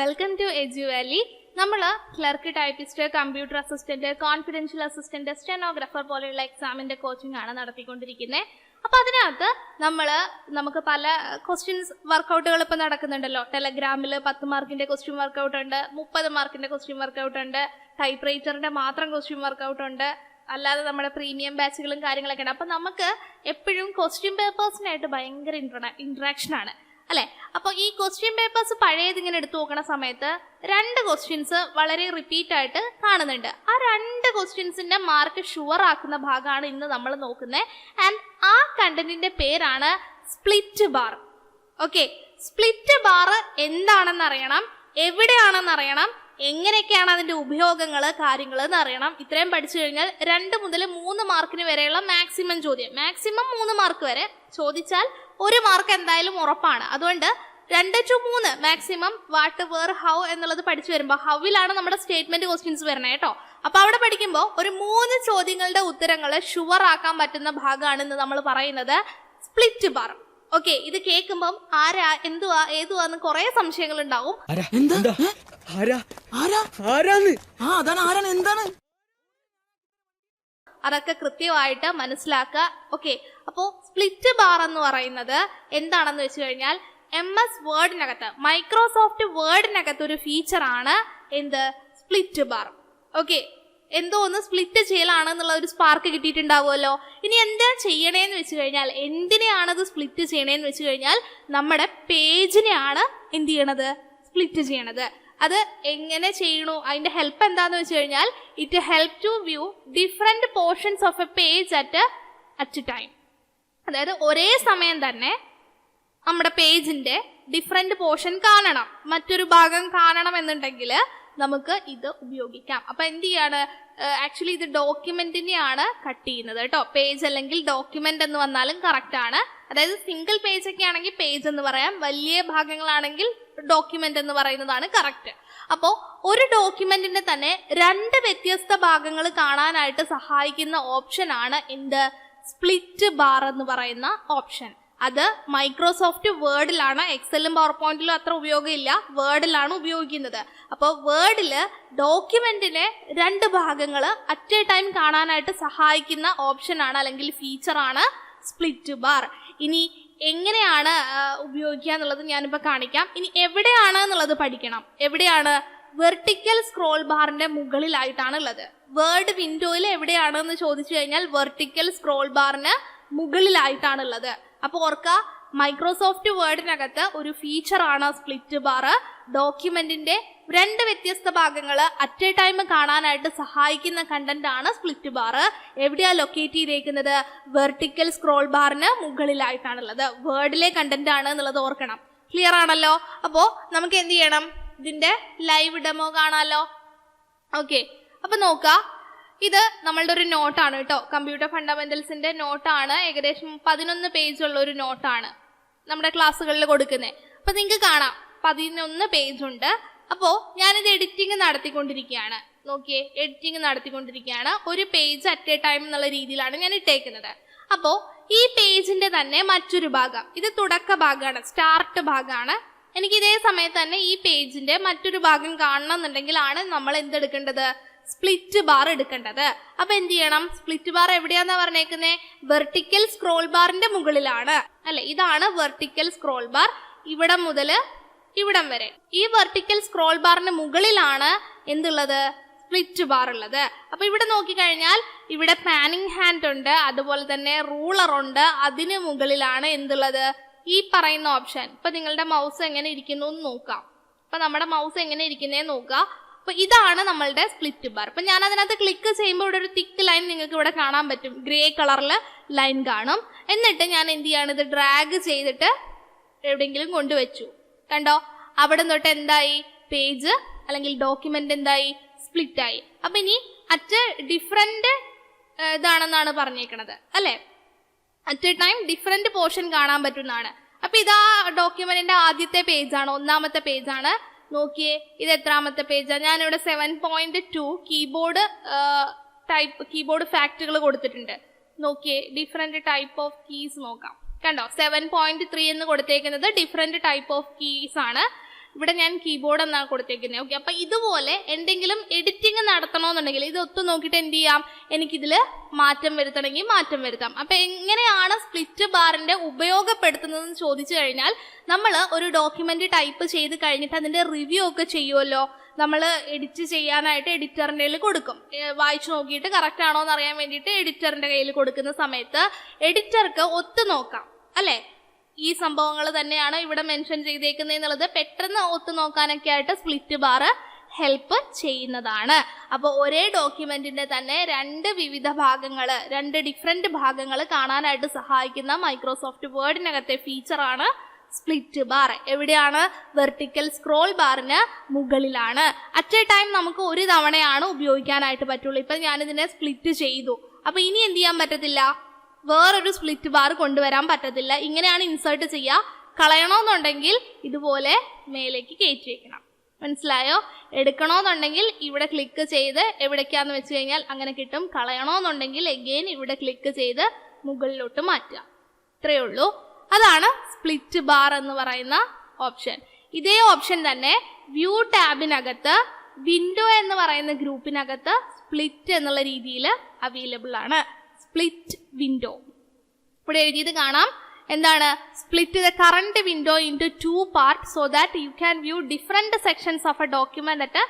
Welcome to Edu Valley നമ്മൾ clerk typist computer assistant confidential assistant stenographer പോലെയുള്ള എക്സാമിന്റെ coaching ആണ് നടത്തിക്കൊണ്ടിരിക്കുന്നത് അപ്പൊ അതിനകത്ത് നമ്മൾ നമുക്ക് പല ക്വസ്റ്റ്യൻസ് വർക്കൗട്ടുകൾ ഇപ്പൊ നടക്കുന്നുണ്ടല്ലോ. ടെലഗ്രാമിൽ പത്ത് മാർക്കിന്റെ ക്വസ്റ്റ്യൻ വർക്കൗട്ട് ഉണ്ട് മുപ്പത് മാർക്കിന്റെ ക്വസ്റ്റ്യൻ വർക്കൗട്ട് ഉണ്ട് ടൈപ്പ് റൈറ്ററിന്റെ മാത്രം ക്വസ്റ്റ്യൻ വർക്കൗട്ട് ഉണ്ട് അല്ലാതെ നമ്മുടെ പ്രീമിയം ബാച്ചുകളും കാര്യങ്ങളൊക്കെ ഉണ്ട്. അപ്പൊ നമുക്ക് എപ്പോഴും ക്വസ്റ്റ്യൻ പേപ്പേഴ്സിനായിട്ട് ഭയങ്കര ഇന്ററാക്ഷൻ ആണ്. അല്ലെ? അപ്പൊ ഈ ക്വസ്റ്റ്യൻ പേപ്പേഴ്സ് പഴയത് ഇങ്ങനെ എടുത്തു നോക്കണ സമയത്ത് രണ്ട് ക്വസ്റ്റ്യൻസ് വളരെ റിപ്പീറ്റ് ആയിട്ട് കാണുന്നുണ്ട്. ആ രണ്ട് ക്വസ്റ്റ്യൻസിന്റെ മാർക്ക് ഷുവർ ആക്കുന്ന ഭാഗമാണ് ഇന്ന് നമ്മൾ നോക്കുന്നത് ആൻഡ് ആ കണ്ടന്റിന്റെ പേരാണ് split bar okay split bar എന്താണെന്ന് അറിയണം എവിടെയാണെന്ന് അറിയണം എങ്ങനെയൊക്കെയാണ് അതിന്റെ ഉപയോഗങ്ങൾ കാര്യങ്ങൾ എന്ന് അറിയണം. ഇത്രയും പഠിച്ചു കഴിഞ്ഞാൽ രണ്ട് മുതൽ മൂന്ന് മാർക്കിന് വരെയുള്ള മാക്സിമം ചോദ്യം. മാക്സിമം മൂന്ന് മാർക്ക് വരെ ചോദിച്ചാൽ ഒരു മാർക്ക് എന്തായാലും ഉറപ്പാണ്. അതുകൊണ്ട് രണ്ട് ടു മൂന്ന് മാക്സിമം വാട്ട് വേർ ഹൗ എന്നുള്ളത് പഠിച്ചു വരുമ്പോൾ ഹൗവിലാണ് നമ്മുടെ സ്റ്റേറ്റ്മെന്റ് ക്വസ്റ്റ്യൻസ് വരണേ കേട്ടോ. അപ്പൊ അവിടെ പഠിക്കുമ്പോൾ ഒരു മൂന്ന് ചോദ്യങ്ങളുടെ ഉത്തരങ്ങൾ ഷുവർ ആക്കാൻ പറ്റുന്ന ഭാഗമാണെന്ന് നമ്മൾ പറയുന്നത് സ്പ്ലിറ്റ് ബാർ ഓക്കെ ഇത് കേൾക്കുമ്പം ആരാ എന്തുവാ ഏതുവാന്ന് കുറെ സംശയങ്ങൾ ഉണ്ടാവും ആരാ എന്താ ഏ? ആരാ ആരാ ആരാന്ന് ആ അതാണ് ആരാണ് എന്താണ് അതൊക്കെ കൃത്യമായിട്ട് മനസ്സിലാക്കുക. ഓക്കെ അപ്പോൾ സ്പ്ലിറ്റ് ബാർ എന്ന് പറയുന്നത് എന്താണെന്ന് വെച്ച് കഴിഞ്ഞാൽ എം എസ് വേർഡിനകത്ത് മൈക്രോസോഫ്റ്റ് വേർഡിനകത്ത് ഒരു ഫീച്ചറാണ് എന്ത്? സ്പ്ലിറ്റ് ബാർ ഓക്കെ എന്തോ ഒന്ന് സ്പ്ലിറ്റ് ചെയ്യലാണെന്നുള്ള ഒരു സ്പാർക്ക് കിട്ടിയിട്ടുണ്ടാവുമല്ലോ. ഇനി എന്താ ചെയ്യണേന്ന് വെച്ച് കഴിഞ്ഞാൽ എന്തിനെയാണത് സ്പ്ലിറ്റ് ചെയ്യണേന്ന് വെച്ച് കഴിഞ്ഞാൽ നമ്മുടെ പേജിനെയാണ് എന്ത് ചെയ്യണത്? സ്പ്ലിറ്റ് ചെയ്യണത്. അത് എങ്ങനെ ചെയ്യണു? അതിന്റെ ഹെൽപ്പ് എന്താന്ന് വെച്ച് കഴിഞ്ഞാൽ it help to view different portions of a page at at time അതായത് ഒരേ സമയം തന്നെ നമ്മുടെ പേജിന്റെ ഡിഫറെന്റ് പോർഷൻ കാണണം. മറ്റൊരു ഭാഗം കാണണം എന്നുണ്ടെങ്കിൽ നമുക്ക് ഇത് ഉപയോഗിക്കാം. അപ്പൊ എന്ത് ചെയ്യാണ്? ആക്ച്വലി ഇത് ഡോക്യുമെന്റിനെയാണ് കട്ട് ചെയ്യുന്നത് കേട്ടോ. പേജ് അല്ലെങ്കിൽ ഡോക്യുമെന്റ് എന്ന് വന്നാലും കറക്റ്റ് ആണ്. അതായത് സിംഗിൾ പേജ് ഒക്കെ ആണെങ്കിൽ പേജ് എന്ന് പറയാം. വലിയ ഭാഗങ്ങളാണെങ്കിൽ ഡോക്യുമെന്റ് എന്ന് പറയുന്നതാണ് കറക്റ്റ് അപ്പോൾ ഒരു ഡോക്യുമെന്റിന്റെ തന്നെ രണ്ട് വ്യത്യസ്ത ഭാഗങ്ങൾ കാണാനായിട്ട് സഹായിക്കുന്ന ഓപ്ഷൻ ആണ് എന്ത് സ്പ്ലിറ്റ് ബാർ എന്ന് പറയുന്ന ഓപ്ഷൻ അത് മൈക്രോസോഫ്റ്റ് വേർഡിലാണ് എക്സലും പവർ പോയിന്റിലും അത്ര ഉപയോഗമില്ല. വേർഡിലാണ് ഉപയോഗിക്കുന്നത്. അപ്പോൾ വേർഡിൽ ഡോക്യുമെന്റിനെ രണ്ട് ഭാഗങ്ങൾ അറ്റ് എ ടൈം കാണാനായിട്ട് സഹായിക്കുന്ന ഓപ്ഷനാണ് അല്ലെങ്കിൽ ഫീച്ചറാണ് സ്പ്ലിറ്റ് ബാർ ഇനി എങ്ങനെയാണ് ഉപയോഗിക്കുക എന്നുള്ളത് ഞാനിപ്പോൾ കാണിക്കാം. ഇനി എവിടെയാണ് എന്നുള്ളത് പഠിക്കണം. എവിടെയാണ്? വെർട്ടിക്കൽ സ്ക്രോൾ ബാറിന്റെ മുകളിലായിട്ടാണ് ഉള്ളത് വേർഡ് വിൻഡോയിൽ എവിടെയാണ് എന്ന് ചോദിച്ചു കഴിഞ്ഞാൽ വെർട്ടിക്കൽ സ്ക്രോൾ ബാറിന് മുകളിലായിട്ടാണ് ഉള്ളത് അപ്പോൾ ഓർക്ക മൈക്രോസോഫ്റ്റ് വേർഡിനകത്ത് ഒരു ഫീച്ചറാണ് സ്പ്ലിറ്റ് ബാർ ഡോക്യുമെന്റിന്റെ രണ്ട് വ്യത്യസ്ത ഭാഗങ്ങൾ അറ്റ് എ ടൈം കാണാനായിട്ട് സഹായിക്കുന്ന കണ്ടന്റ് ആണ് സ്പ്ലിറ്റ് ബാർ എവിടെയാ ലൊക്കേറ്റ് ചെയ്തേക്കുന്നത്? വെർട്ടിക്കൽ സ്ക്രോൾ ബാറിന് മുകളിലായിട്ടാണുള്ളത്. വേർഡിലെ കണ്ടന്റ് ആണ് എന്നുള്ളത് ഓർക്കണം. ക്ലിയർ ആണല്ലോ? അപ്പോ നമുക്ക് എന്ത് ചെയ്യണം? ഇതിന്റെ ലൈവ് ഡെമോ കാണാലോ? ഓക്കെ അപ്പൊ നോക്കാം. ഇത് നമ്മളുടെ ഒരു നോട്ടാണ് കേട്ടോ. കമ്പ്യൂട്ടർ ഫണ്ടമെന്റൽസിന്റെ നോട്ടാണ് ഏകദേശം പതിനൊന്ന് പേജ് ഉള്ള ഒരു നോട്ടാണ് നമ്മുടെ ക്ലാസ്സുകളിൽ കൊടുക്കുന്നത് അപ്പൊ നിങ്ങൾക്ക് കാണാം. പതിനൊന്ന് പേജ് അപ്പോ ഞാനിത് എഡിറ്റിംഗ് നടത്തിക്കൊണ്ടിരിക്കുകയാണ്. നോക്കിയേ എഡിറ്റിംഗ് നടത്തിക്കൊണ്ടിരിക്കുകയാണ്. ഒരു പേജ് അറ്റ് എ ടൈം എന്നുള്ള രീതിയിലാണ് ഞാൻ ഇട്ടേക്കുന്നത്. അപ്പോ ഈ പേജിന്റെ തന്നെ മറ്റൊരു ഭാഗം. ഇത് തുടക്ക ഭാഗമാണ് സ്റ്റാർട്ട് ഭാഗമാണ്. എനിക്ക് ഇതേ സമയത്ത് തന്നെ ഈ പേജിന്റെ മറ്റൊരു ഭാഗം കാണണം എന്നുണ്ടെങ്കിലാണ് നമ്മൾ എന്തെടുക്കേണ്ടത്? സ്പ്ലിറ്റ് ബാർ എടുക്കേണ്ടത്. അപ്പൊ എന്ത് ചെയ്യണം? സ്പ്ലിറ്റ് ബാർ എവിടെയാന്നാ പറഞ്ഞേക്കുന്നത് വെർട്ടിക്കൽ സ്ക്രോൾ ബാറിന്റെ മുകളിലാണ്. അല്ലെ? ഇതാണ് വെർട്ടിക്കൽ സ്ക്രോൾ ബാർ ഇവിടെ മുതൽ ഇവിടം വരെ. ഈ വെർട്ടിക്കൽ സ്ക്രോൾ ബാറിന് മുകളിലാണ് എന്തുള്ളത്? സ്പ്ലിറ്റ് ബാർ ഉള്ളത്. അപ്പൊ ഇവിടെ നോക്കിക്കഴിഞ്ഞാൽ ഇവിടെ പാനിങ് ഹാൻഡ് ഉണ്ട് അതുപോലെ തന്നെ റൂളർ ഉണ്ട്. അതിന് മുകളിലാണ് എന്തുള്ളത്? ഈ പറയുന്ന ഓപ്ഷൻ ഇപ്പൊ നിങ്ങളുടെ മൗസ് എങ്ങനെ ഇരിക്കുന്നു എന്ന് നോക്കാം. അപ്പൊ നമ്മുടെ മൗസ് എങ്ങനെ ഇരിക്കുന്നേ നോക്കാം. അപ്പൊ ഇതാണ് നമ്മളുടെ സ്പ്ലിറ്റ് ബാർ അപ്പൊ ഞാൻ അതിനകത്ത് ക്ലിക്ക് ചെയ്യുമ്പോൾ ഇവിടെ ഒരു തിക്ക് ലൈൻ നിങ്ങൾക്ക് ഇവിടെ കാണാൻ പറ്റും. ഗ്രേ കളറിൽ ലൈൻ കാണും. എന്നിട്ട് ഞാൻ എന്ത് ചെയ്യാണ്? ഇത് ഡ്രാഗ് ചെയ്തിട്ട് എവിടെയെങ്കിലും കൊണ്ടുവച്ചു കണ്ടോ? അവിടെ തൊട്ട് എന്തായി? പേജ് അല്ലെങ്കിൽ ഡോക്യുമെന്റ് എന്തായി? സ്പ്ലിറ്റ് ആയി. അപ്പൊ ഇനി അറ്റ് ഡിഫറെന്റ് ഇതാണെന്നാണ് പറഞ്ഞേക്കണത്. അല്ലെ? At a time different portion കാണാൻ പറ്റുന്നതാണ്. അപ്പൊ ഇതാ ഡോക്യുമെന്റിന്റെ ആദ്യത്തെ പേജാണ് ഒന്നാമത്തെ പേജാണ്. നോക്കിയേ ഇത് എത്രാമത്തെ പേജാണ് ഞാനിവിടെ seven point two keyboard type keyboard ഫാക്റ്റുകൾ കൊടുത്തിട്ടുണ്ട്. നോക്കിയേ ഡിഫറെന്റ് ടൈപ്പ് ഓഫ് കീസ് നോക്കാം. കണ്ടോ? സെവൻ പോയിന്റ് ത്രീ എന്ന് കൊടുത്തേക്കുന്നത് ഡിഫറെന്റ് ടൈപ്പ് ഓഫ് കീസ് ആണ്. ഇവിടെ ഞാൻ കീബോർഡ് എന്നാണ് കൊടുത്തേക്കുന്നത് ഓക്കെ അപ്പൊ ഇതുപോലെ എന്തെങ്കിലും എഡിറ്റിംഗ് നടത്തണമെന്നുണ്ടെങ്കിൽ ഇത് ഒത്തു നോക്കിയിട്ട് എന്ത് ചെയ്യാം? എനിക്കിതിൽ മാറ്റം വരുത്തണമെങ്കിൽ മാറ്റം വരുത്താം. അപ്പൊ എങ്ങനെയാണ് സ്പ്ലിറ്റ് ബാറിന്റെ ഉപയോഗപ്പെടുത്തുന്നതെന്ന് ചോദിച്ചു കഴിഞ്ഞാൽ നമ്മൾ ഒരു ഡോക്യുമെന്റ് ടൈപ്പ് ചെയ്ത് കഴിഞ്ഞിട്ട് അതിന്റെ റിവ്യൂ ഒക്കെ ചെയ്യുമല്ലോ നമ്മൾ എഡിറ്റ് ചെയ്യാനായിട്ട് എഡിറ്ററിന്റെ കയ്യിൽ കൊടുക്കും. വായിച്ചു നോക്കിയിട്ട് കറക്റ്റ് ആണോ എന്ന് അറിയാൻ വേണ്ടിയിട്ട് എഡിറ്ററിന്റെ കയ്യിൽ കൊടുക്കുന്ന സമയത്ത് എഡിറ്റർക്ക് ഒത്തു നോക്കാം. അല്ലേ? ഈ സംഭവങ്ങൾ തന്നെയാണ് ഇവിടെ മെൻഷൻ ചെയ്തേക്കുന്നത് എന്നുള്ളത് പെട്ടെന്ന് ഒത്തു നോക്കാനൊക്കെ ആയിട്ട് സ്പ്ലിറ്റ് ബാർ ഹെൽപ്പ് ചെയ്യുന്നതാണ്. അപ്പോൾ ഒരേ ഡോക്യുമെന്റിന്റെ തന്നെ രണ്ട് വിവിധ ഭാഗങ്ങൾ രണ്ട് ഡിഫറെന്റ് ഭാഗങ്ങൾ കാണാനായിട്ട് സഹായിക്കുന്ന മൈക്രോസോഫ്റ്റ് വേർഡിനകത്തെ ഫീച്ചറാണ് സ്പ്ലിറ്റ് ബാർ എവിടെയാണ്? വെർട്ടിക്കൽ സ്ക്രോൾ ബാറിന് മുകളിലാണ്. അറ്റ് എ ടൈം നമുക്ക് ഒരു തവണയാണ് ഉപയോഗിക്കാനായിട്ട് പറ്റുള്ളൂ. ഇപ്പൊ ഞാനിതിനെ സ്പ്ലിറ്റ് ചെയ്തു. അപ്പൊ ഇനി എന്ത് ചെയ്യാൻ പറ്റത്തില്ല? വേറൊരു സ്പ്ലിറ്റ് ബാർ കൊണ്ടുവരാൻ പറ്റത്തില്ല. ഇങ്ങനെയാണ് ഇൻസേർട്ട് ചെയ്യുക കളയണമെന്നുണ്ടെങ്കിൽ ഇതുപോലെ മേലേക്ക് കയറ്റി വെക്കണം. മനസ്സിലായോ? എടുക്കണമെന്നുണ്ടെങ്കിൽ ഇവിടെ ക്ലിക്ക് ചെയ്ത് എവിടേക്കാന്ന് വെച്ച് കഴിഞ്ഞാൽ അങ്ങനെ കിട്ടും. കളയണമെന്നുണ്ടെങ്കിൽ എഗെയിൻ ഇവിടെ ക്ലിക്ക് ചെയ്ത് മുകളിലോട്ട് മാറ്റുക. ഇത്രയേ ഉള്ളൂ. അതാണ് സ്പ്ലിറ്റ് ബാർ എന്ന് പറയുന്ന ഓപ്ഷൻ ഇതേ ഓപ്ഷൻ തന്നെ വ്യൂ ടാബിനകത്ത് വിൻഡോ എന്ന് പറയുന്ന ഗ്രൂപ്പിനകത്ത് സ്പ്ലിറ്റ് എന്നുള്ള രീതിയിൽ അവൈലബിൾ ആണ്. സ്പ്ലിറ്റ് വിൻഡോ ഇവിടെ എഴുതിയത് കാണാം. എന്താണ്? Split the current window into two part so that you can view different sections of a document at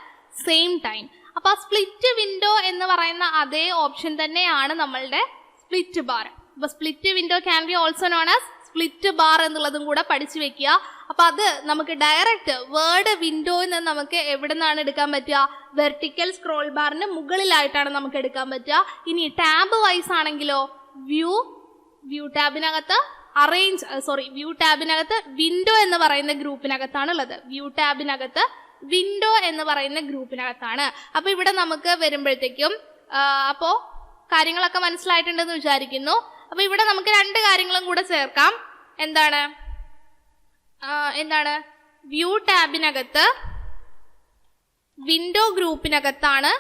same time അപ്പൊ സ്പ്ലിറ്റ് വിൻഡോ എന്ന് പറയുന്ന അതേ ഓപ്ഷൻ തന്നെയാണ് നമ്മളുടെ സ്പ്ലിറ്റ് ബാർ അപ്പൊ split window can be also known as split bar എന്നുള്ളതും കൂടെ പഠിച്ചു വെക്കുക. അപ്പൊ അത് നമുക്ക് ഡയറക്റ്റ് വേർഡ് വിൻഡോയിൽ നിന്ന് നമുക്ക് എവിടെ നിന്നാണ് എടുക്കാൻ പറ്റുക? വെർട്ടിക്കൽ സ്ക്രോൾ ബാറിന് മുകളിലായിട്ടാണ് നമുക്ക് എടുക്കാൻ പറ്റുക. ഇനി ടാബ് വൈസ് ആണെങ്കിലോ വ്യൂ വ്യൂ ടാബിനകത്ത് അറേഞ്ച് സോറി വ്യൂ ടാബിനകത്ത് വിൻഡോ എന്ന് പറയുന്ന ഗ്രൂപ്പിനകത്താണ് ഉള്ളത് വ്യൂ ടാബിനകത്ത് വിൻഡോ എന്ന് പറയുന്ന ഗ്രൂപ്പിനകത്താണ് അപ്പൊ ഇവിടെ നമുക്ക് വരുമ്പോഴത്തേക്കും ആ, അപ്പോ കാര്യങ്ങളൊക്കെ മനസ്സിലായിട്ടുണ്ടെന്ന് വിചാരിക്കുന്നു. അപ്പൊ ഇവിടെ നമുക്ക് രണ്ട് കാര്യങ്ങളും കൂടെ ചേർക്കാം. എന്താണ്? എന്താണ്? വ്യൂ ടാബിനകത്ത് വിൻഡോ ഗ്രൂപ്പിനകത്താണ്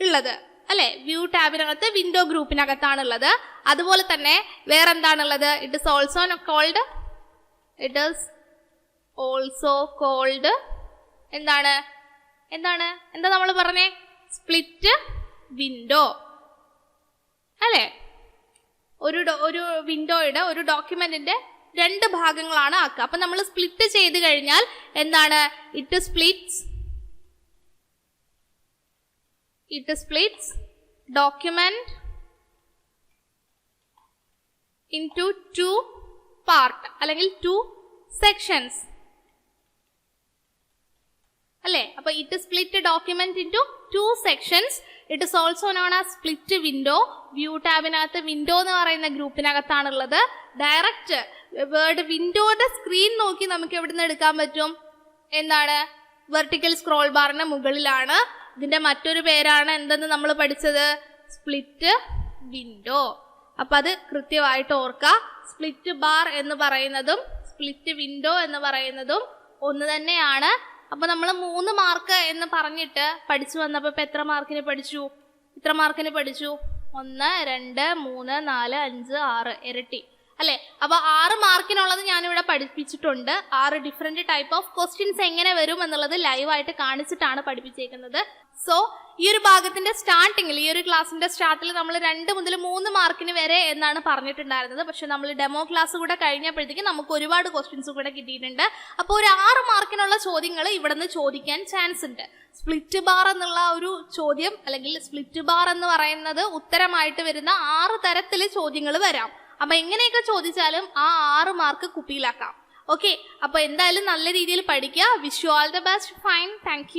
ഉള്ളത്. അല്ലെ? വ്യൂ ടാബിനകത്ത് വിൻഡോ ഗ്രൂപ്പിനകത്താണ് ഉള്ളത്. അതുപോലെ തന്നെ വേറെന്താണുള്ളത്? It is also called it is also called എന്താണ്? എന്താണ്? എന്താ നമ്മൾ പറഞ്ഞേ? സ്പ്ലിറ്റ് വിൻഡോ അല്ലേ? ഒരു ഒരു വിൻഡോയുടെ ഒരു ഡോക്യുമെന്റിന്റെ രണ്ട് ഭാഗങ്ങളാണ് ആക്കുക. അപ്പൊ നമ്മൾ സ്പ്ലിറ്റ് ചെയ്ത് കഴിഞ്ഞാൽ എന്താണ്? It splits it splits document into two part അല്ലെങ്കിൽ ടു സെക്ഷൻസ് അല്ലേ? അപ്പൊ it split document into two sections it is also known ആ സ്പ്ലിറ്റ് വിൻഡോ വ്യൂ ടാബിനകത്ത് വിൻഡോ എന്ന് പറയുന്ന ഗ്രൂപ്പിനകത്താണുള്ളത് ഡയറക്റ്റ് വേർഡ് വിൻഡോയുടെ സ്ക്രീൻ നോക്കി നമുക്ക് എവിടെ നിന്ന് എടുക്കാൻ പറ്റും? എന്താണ്? വെർട്ടിക്കൽ സ്ക്രോൾ ബാറിന് മുകളിലാണ്. ഇതിന്റെ മറ്റൊരു പേരാണ് എന്തെന്ന് നമ്മൾ പഠിച്ചത്? സ്പ്ലിറ്റ് വിൻഡോ അപ്പൊ അത് കൃത്യമായിട്ട് ഓർക്കുക സ്പ്ലിറ്റ് ബാർ എന്ന് പറയുന്നതും സ്പ്ലിറ്റ് വിൻഡോ എന്ന് പറയുന്നതും ഒന്ന് തന്നെയാണ്. അപ്പൊ നമ്മൾ മൂന്ന് മാർക്ക് എന്ന് പറഞ്ഞിട്ട് പഠിച്ചു വന്നപ്പോ ഇപ്പൊ എത്ര മാർക്കിന് പഠിച്ചു? ഇത്ര മാർക്കിന് പഠിച്ചു? ഒന്ന് രണ്ട് മൂന്ന് നാല് അഞ്ച് ആറ് ഇരട്ടി. അല്ലെ? അപ്പൊ ആറ് മാർക്കിനുള്ളത് ഞാനിവിടെ പഠിപ്പിച്ചിട്ടുണ്ട്. ആറ് ഡിഫറെന്റ് ടൈപ്പ് ഓഫ് ക്വസ്റ്റ്യൻസ് എങ്ങനെ വരും എന്നുള്ളത് ലൈവായിട്ട് കാണിച്ചിട്ടാണ് പഠിപ്പിച്ചേക്കുന്നത്. സോ ഈ ഒരു ഭാഗത്തിന്റെ സ്റ്റാർട്ടിങ്ങിൽ ഈ ഒരു ക്ലാസ്സിന്റെ സ്റ്റാർട്ടിൽ നമ്മൾ രണ്ട് മുതൽ മൂന്ന് മാർക്കിന് വരെ എന്നാണ് പറഞ്ഞിട്ടുണ്ടായിരുന്നത്. പക്ഷെ നമ്മൾ ഡെമോ ക്ലാസ് കൂടെ കഴിഞ്ഞപ്പോഴത്തേക്ക് നമുക്ക് ഒരുപാട് ക്വസ്റ്റ്യൻസ് കൂടെ കിട്ടിയിട്ടുണ്ട്. അപ്പോൾ ഒരു ആറ് മാർക്കിനുള്ള ചോദ്യങ്ങൾ ഇവിടെ നിന്ന് ചോദിക്കാൻ ചാൻസ് ഉണ്ട്. സ്പ്ലിറ്റ് ബാർ എന്നുള്ള ഒരു ചോദ്യം അല്ലെങ്കിൽ സ്പ്ലിറ്റ് ബാർ എന്ന് പറയുന്നത് ഉത്തരമായിട്ട് വരുന്ന ആറ് തരത്തിൽ ചോദ്യങ്ങൾ വരാം. അപ്പൊ എങ്ങനെയൊക്കെ ചോദിച്ചാലും ആ ആറ് മാർക്ക് കുപ്പിയിലാക്കാം. ഓക്കെ അപ്പൊ എന്തായാലും നല്ല രീതിയിൽ പഠിക്കുക. Wish you all the best fine thank